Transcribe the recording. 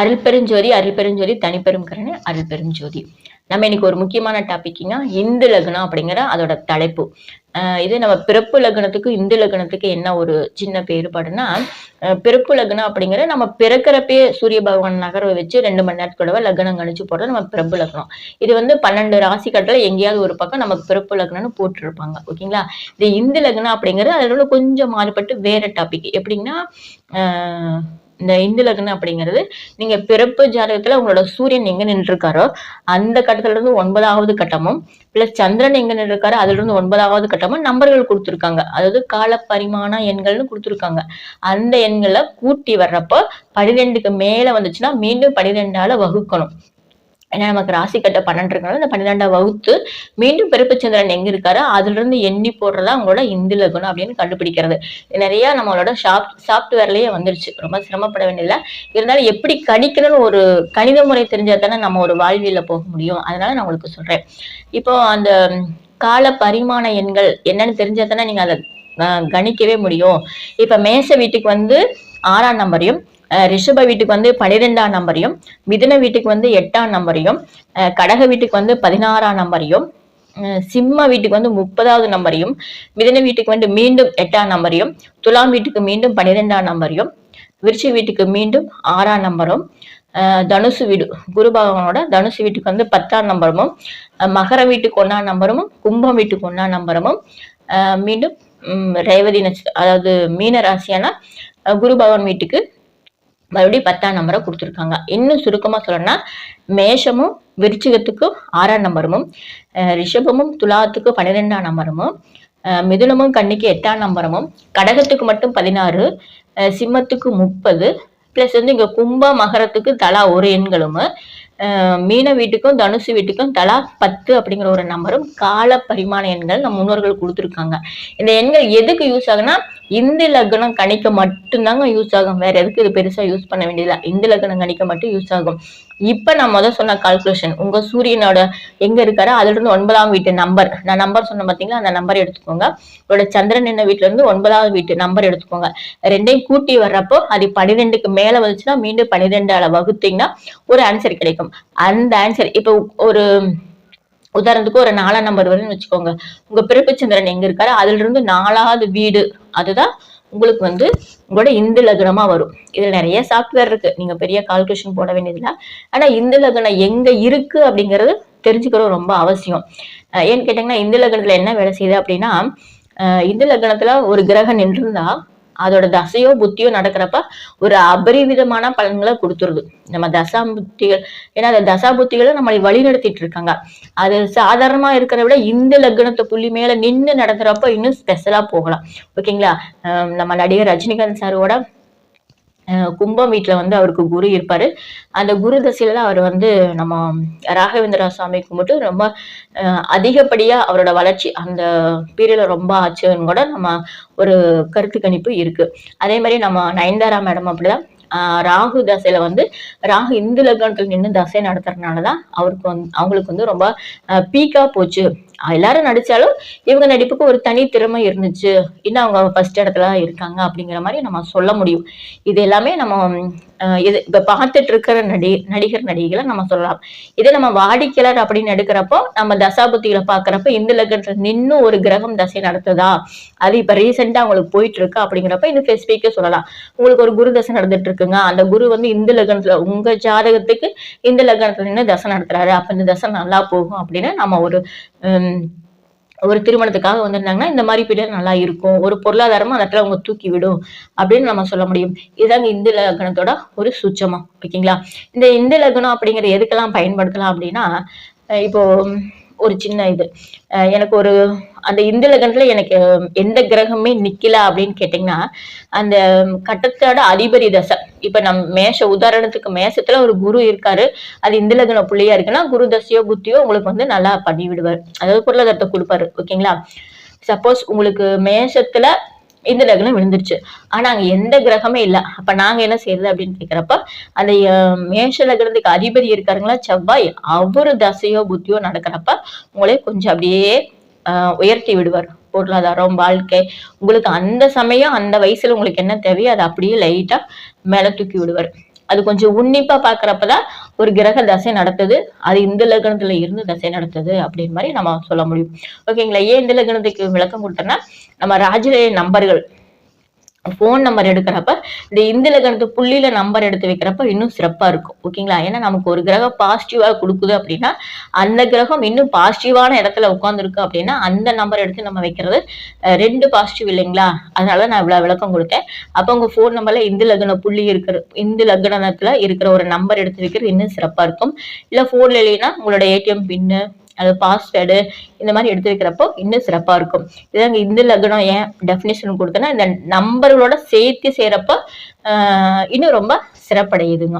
அருள் பெருஞ்சோதி அருள் பெருஞ்சோதி தனிப்பெரும் கருணை அருள் பெருஞ்சோதி நம்ம இன்னைக்கு ஒரு முக்கியமான டாபிக்ங்க இந்து லக்னம் அப்படிங்கிற அதோட தலைப்பு. இது நம்ம பிறப்பு லக்னத்துக்கு இந்து லக்னத்துக்கு என்ன ஒரு சின்ன வேறுபாடுனா பிறப்பு லக்னம் அப்படிங்கிற நம்ம பிறக்கிறப்பே சூரிய பகவான் நகர வச்சு ரெண்டு மணி நேரத்துக்குள்ளவே லக்னம் கணிச்சு போடுறது நம்ம பிறப்பு லக்னம். இது வந்து பன்னெண்டு ராசி கட்டல எங்கேயாவது ஒரு பக்கம் நமக்கு பிறப்பு லக்னம்னு போட்டிருப்பாங்க. ஓகேங்களா? இது இந்து லக்னம் அப்படிங்கிறது அதோட கொஞ்சம் மாறுபட்டு வேற டாபிக் எப்படின்னா இந்த இந்து லக்னம் அப்படிங்கிறது நீங்க பிறப்பு ஜாதகத்துல உங்களோட சூரியன் எங்க நின்றுருக்காரோ அந்த கட்டத்துல இருந்து ஒன்பதாவது கட்டமும் பிளஸ் சந்திரன் எங்க நின்று இருக்காரோ அதுல இருந்து ஒன்பதாவது கட்டமும் நம்பர்கள் கொடுத்துருக்காங்க. அதாவது கால பரிமாண எண்கள்னு கொடுத்துருக்காங்க. அந்த எண்களை கூட்டி வர்றப்போ பனிரெண்டுக்கு மேல வந்துச்சுன்னா மீண்டும் பனிரெண்டால வகுக்கணும். ஏன்னா நமக்கு ராசி கட்ட பன்னெண்டு இருக்கனால இந்த பன்னிரெண்டாம் வகுத்து மீண்டும் பிறப்பு சந்திரன் எங்க இருக்காரோ அதுல இருந்து எண்ணி போடுறதா அவங்களோட இந்து லக்னம் அப்படின்னு கண்டுபிடிக்கிறது. நிறைய நம்மளோட ஷாப் சாஃப்ட்வேர்லயே வந்துருச்சு. ரொம்ப சிரமப்பட வேண்டியதில்லை. இருந்தாலும் எப்படி கணிக்கணும்னு ஒரு கணித முறை தெரிஞ்சா தானே நம்ம ஒரு வாழ்வியல போக முடியும். அதனால நான் உங்களுக்கு சொல்றேன். இப்போ அந்த கால பரிமாண எண்கள் என்னன்னு தெரிஞ்சா தானே நீங்க அதை கணிக்கவே முடியும். இப்ப மேச வீட்டுக்கு வந்து ஆறாம் நம்பரையும் ரிஷப வீட்டுக்கு வந்து பனிரெண்டாம் நம்பரையும் மிதுன வீட்டுக்கு வந்து எட்டாம் நம்பரையும் கடக வீட்டுக்கு வந்து பதினாறாம் நம்பரையும் சிம்ம வீட்டுக்கு வந்து முப்பதாவது நம்பரையும் மிதன வீட்டுக்கு வந்து மீண்டும் எட்டாம் நம்பரையும் துலாம் வீட்டுக்கு மீண்டும் பன்னிரெண்டாம் நம்பரையும் விருச்சி வீட்டுக்கு மீண்டும் ஆறாம் நம்பரும் தனுசு வீடு குரு பகவானோட தனுசு வீட்டுக்கு வந்து பத்தாம் நம்பரமும் மகர வீட்டுக்கு ஒன்னாம் நம்பரமும் கும்பம் வீட்டுக்கு ஒன்னாம் நம்பரமும் மீண்டும் ரேவதி நட்சத்திரம் அதாவது மீன ராசியான குரு பகவான் வீட்டுக்கு மறுபடியும் பத்தாம் நம்பரை கொடுத்துருக்காங்க. இன்னும் சுருக்கமாக சொல்லணும்னா மேஷமும் விருச்சிகத்துக்கும் ஆறாம் நம்பருமும் ரிஷபமும் துலாத்துக்கு பன்னிரெண்டாம் நம்பருமும் மிதுனமும் கன்னிக்கு எட்டாம் நம்பரமும் கடகத்துக்கு மட்டும் பதினாறு சிம்மத்துக்கு முப்பது ப்ளஸ் வந்து இங்கே கும்ப மகரத்துக்கு தலா ஒரு எண்களும் மீன வீட்டுக்கும் தனுசு வீட்டுக்கும் தலா பத்து அப்படிங்கிற ஒரு நம்பரும் கால பரிமாண எண்கள் நம்ம முன்னோர்கள் கொடுத்துருக்காங்க. இந்த எண்கள் எதுக்கு யூஸ் ஆகுனா இந்து லக்னம் கணிக்க மட்டும்தாங்க யூஸ் ஆகும். வேற எதுக்கு இது பெருசா யூஸ் பண்ண வேண்டியதில்லை. இந்து லக்னம் கணிக்க மட்டும் யூஸ் ஆகும். இப்ப நான் முதல் சொன்ன கால்குலேஷன் உங்க சூரியனோட எங்க இருக்காரோ அதுல இருந்து ஒன்பதாம் வீட்டு நம்பர் நான் நம்பர் சொன்ன பாத்தீங்களா? அந்த நம்பர் எடுத்துக்கோங்க. உங்களோட சந்திரன் என்ன வீட்டுல இருந்து ஒன்பதாவது வீட்டு நம்பர் எடுத்துக்கோங்க. ரெண்டையும் கூட்டி வர்றப்போ அது பன்னிரெண்டுக்கு மேல வந்துச்சுன்னா மீண்டும் பன்னிரெண்டால வகுத்தீங்கன்னா ஒரு ஆன்சர் கிடைக்கும். அந்த ஆன்சர் இப்போ ஒரு உதாரணத்துக்கு ஒரு நாலாம் நம்பர் வருதுன்னு வச்சுக்கோங்க. உங்க பிறப்பு சந்திரன் எங்க இருக்காரு அதுல இருந்து நாலாவது வீடு அதுதான் உங்களுக்கு வந்து உங்களோட இந்து லக்னமா வரும். இதுல நிறைய சாஃப்ட்வேர் இருக்கு. நீங்க பெரிய கால்குலேஷன் போட வேண்டியதில்லை. ஆனா இந்து லக்னம் எங்க இருக்கு அப்படிங்கிறது தெரிஞ்சுக்கிறது ரொம்ப அவசியம். ஏன்னு கேட்டீங்கன்னா இந்து லக்னத்துல என்ன வேலை செய்யுது அப்படின்னா இந்து லக்னத்துல ஒரு கிரகம் நின்றிருந்தா அதோட தசையோ புத்தியோ நடக்கிறப்ப ஒரு அபரிவிதமான பலன்களை கொடுத்துருது. நம்ம தசா புத்திகள் ஏன்னா அந்த தசா புத்திகளை நம்மளை வழி நடத்திட்டு இருக்காங்க. அது சாதாரணமா இருக்கிறத விட இந்த லக்னத்தை புள்ளி மேல நின்று நடந்துறப்ப இன்னும் ஸ்பெஷலா போகலாம். ஓகேங்களா நம்ம நடிகர் ரஜினிகாந்த் சாரோட கும்பம் வீட்டில் வந்து அவருக்கு குரு இருப்பார். அந்த குரு தசையில் தான் அவர் வந்து நம்ம ராகவேந்திரா சுவாமி கும்பிட்டு ரொம்ப அதிகப்படியாக அவரோட வளர்ச்சி அந்த பீரியடில் ரொம்ப ஆச்சுன்னு கூட நம்ம ஒரு கருத்து கணிப்பு இருக்குது அதே மாதிரி நம்ம நயன்தாரா மேடம் அப்படிதான் தான் ராகு தசையில வந்து ராகு இந்து லக்னத்தில் நின்று தசை நடத்துறதுனாலதான் அவருக்கு வந்து அவங்களுக்கு வந்து ரொம்ப பீக்கா போச்சு. எல்லாரும் நடிச்சாலும் இவங்க நடிப்புக்கு ஒரு தனி திறமை இருந்துச்சு. இன்னும் அவங்க ஃபர்ஸ்ட் இடத்துல தான் இருக்காங்க அப்படிங்கிற மாதிரி நம்ம சொல்ல முடியும். இது எல்லாமே நம்ம இது இப்ப பார்த்துட்டு இருக்கிற நடி நடிகர் நடிகைகளை நம்ம சொல்லலாம். இதே நம்ம வாடிக்கையாளர் அப்படின்னு எடுக்கிறப்போ நம்ம தசாபுத்திகளை பாக்குறப்ப இந்த லக்னத்துல நின்னு ஒரு கிரகம் தசை நடத்துதா? அது இப்ப ரீசெண்டா அவங்களுக்கு போயிட்டு இருக்கு அப்படிங்கிறப்ப இந்த ஸ்பெசிஃபிக்கா சொல்லலாம். உங்களுக்கு ஒரு குரு தசை நடந்துட்டு இருக்குங்க அந்த குரு வந்து இந்த லக்னத்துல உங்க ஜாதகத்துக்கு இந்த லக்னத்துல நின்று தசை நடத்துறாரு. அப்ப இந்த தசை நல்லா போகும் அப்படின்னு நம்ம ஒரு ஒரு திருமணத்துக்காக வந்திருந்தாங்கன்னா இந்த மாதிரி பீரியட் நல்லா இருக்கும். ஒரு பொருளாதாரமா அந்த இடத்துல அவங்க தூக்கி விடும் அப்படின்னு நம்ம சொல்ல முடியும். இதுதாங்க இந்து லக்னத்தோட ஒரு சுச்சமா ஓகேங்களா? இந்த இந்து லக்னம் அப்படிங்கிற எதுக்கெல்லாம் பயன்படுத்தலாம் அப்படின்னா இப்போ ஒரு சின்ன இது. எனக்கு ஒரு அந்த இந்து லக்னத்துல எனக்கு எந்த கிரகமே நிக்கல அப்படின்னு கேட்டிங்கன்னா அந்த கட்டத்தோட அதிபதி தசை. இப்ப நம் மேஷ உதாரணத்துக்கு மேஷத்துல ஒரு குரு இருக்காரு. அது இந்து லக்ன புள்ளியா இருக்குன்னா குரு தசையோ புத்தியோ உங்களுக்கு வந்து நல்லா பண்ணி விடுவார் அதாவது பொருளாதாரத்தை கொடுப்பாரு ஓகேங்களா? சப்போஸ் உங்களுக்கு மேஷத்துல இந்த லக்னம் விழுந்துருச்சு. ஆனா அங்க எந்த கிரகமே இல்ல. அப்ப நாங்க என்ன செய்யறது அப்படின்னு கேக்குறப்ப அந்த மேஷ லக்னத்துக்கு அதிபதி இருக்காருங்களா? செவ்வாய் அவரு தசையோ புத்தியோ நடக்கிறப்ப உங்களே கொஞ்சம் அப்படியே உயர்த்தி விடுவார். பொருளாதாரம் வாழ்க்கை உங்களுக்கு அந்த சமயம் அந்த வயசுல உங்களுக்கு என்ன தேவையோ அதை அப்படியே லைட்டா மேல தூக்கி விடுவார். அது கொஞ்சம் உன்னிப்பா பாக்குறப்பதான் ஒரு கிரக தசை நடத்துது அது இந்த லக்னத்துல இருந்து தசை நடத்துது அப்படின்னு மாதிரி நம்ம சொல்ல முடியும். ஓகேங்களா? ஏன் இந்த லக்னத்துக்கு விளக்கம் கொடுத்தோம்னா நம்ம ராஜரேய நம்பர்கள் ஃபோன் நம்பர் எடுக்கிறப்ப இந்த இந்து லக்னத்து புள்ளியில நம்பர் எடுத்து வைக்கிறப்ப இன்னும் சிறப்பா இருக்கும். ஓகேங்களா ஏன்னா நமக்கு ஒரு கிரகம் பாசிட்டிவா கொடுக்குது அப்படின்னா அந்த கிரகம் இன்னும் பாசிட்டிவான இடத்துல உட்காந்துருக்கு அப்படின்னா அந்த நம்பர் எடுத்து நம்ம வைக்கிறது ரெண்டு பாசிட்டிவ் இல்லைங்களா? அதனால நான் இவ்வளவு விளக்கம் கொடுத்தேன். அப்போ உங்க ஃபோன் நம்பர்ல இந்து லக்ன புள்ளி இருக்கிற இந்து லக்னத்துல இருக்கிற ஒரு நம்பர் எடுத்து வைக்கிறது இன்னும் சிறப்பா இருக்கும். இல்ல ஃபோன்ல இல்லைன்னா உங்களோட ஏடிஎம் பின்னு பாஸ்வேர்டு இந்த மாதிரி எடுத்து வைக்கிறப்போ இன்னும் சிறப்பா இருக்கும். இதாங்க இந்த லக்னம் ஏன் டெஃபினேஷன் கொடுத்தேன்னா இந்த நம்பர்களோட சேர்த்து செய்யறப்ப இன்னும் ரொம்ப சிறப்படையுதுங்க.